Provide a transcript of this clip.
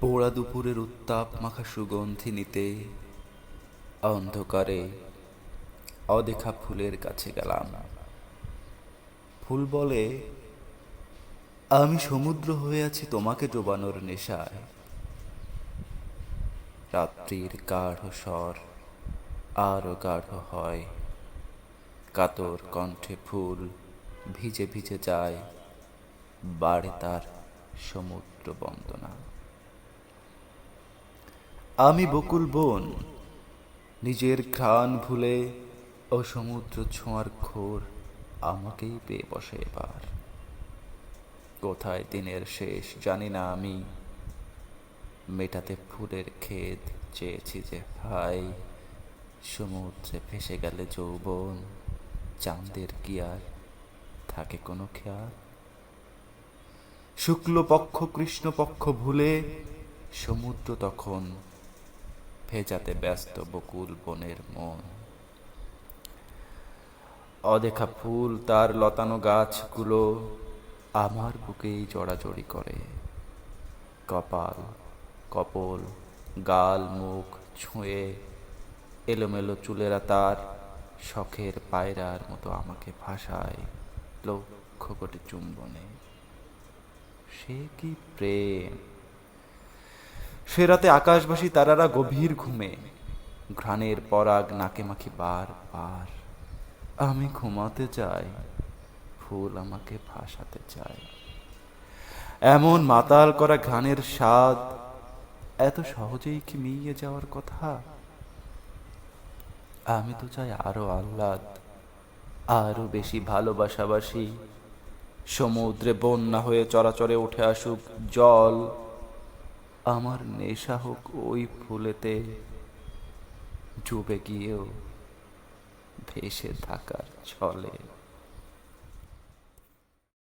পোড়া দুপুরের উত্তাপ মাখা সুগন্ধি নিতে অন্ধকারে অদেখা ফুলের কাছে গেলাম। ফুল বলে, আমি সমুদ্র হয়ে আছি তোমাকে ডোবানোর নেশায়। রাত্রির গাঢ় স্বর আরও গাঢ় হয়। কাতর কণ্ঠে ফুল ভিজে ভিজে যায় বাড়ে তার সমুদ্র বন্দনা। আমি বকুল বন, নিজের ঘ্রাণ ভুলে ও সমুদ্র ছোঁয়ার ঘোর আমাকেই পেয়ে বসে এবার। কোথায় দিনের শেষ জানি না আমি, মেটাতে ফুলের ক্ষেত চেয়েছি যে ভাই, সমুদ্রে ভেসে গেলে যৌবন, চাঁদের কি আর থাকে কোনো খেয়াল? শুক্লপক্ষ কৃষ্ণপক্ষ ভুলে সমুদ্র তখন ভেজাতে ব্যস্ত বকুল বনের মন। অদেখা ফুল তার লতানো গাছগুলো আমার বুকেই জড়াজড়ি করে। কপাল, কপল, গাল, মুখ ছুঁয়ে এলোমেলো চুলেরা তার শখের পায়রার মতো আমাকে ভাসায় লক্ষ কোটি চুম্বনে। সে কি প্রেম? সে রাতে আকাশবাসী তারারা গভীর ঘুমে। ঘ্রাণের পরাগ নাকে মাখি বার বার। আমি ঘুমাতে চাই, ফুল আমাকে ভাসাতে চায় এমন মাতাল করা ঘ্রাণের স্বাদ, এত সহজেই কি মিইয়ে যাওয়ার কথা? আমি তো চাই আরও আহ্লাদ, আরও বেশি ভালোবাসাবাসি। সমুদ্রে বন্যা হয়ে চরাচরে উঠে আসুক জল আমার নেশা হোক ওই ফুলেতে ডুবে গিয়েও ভেসে থাকার ছলে।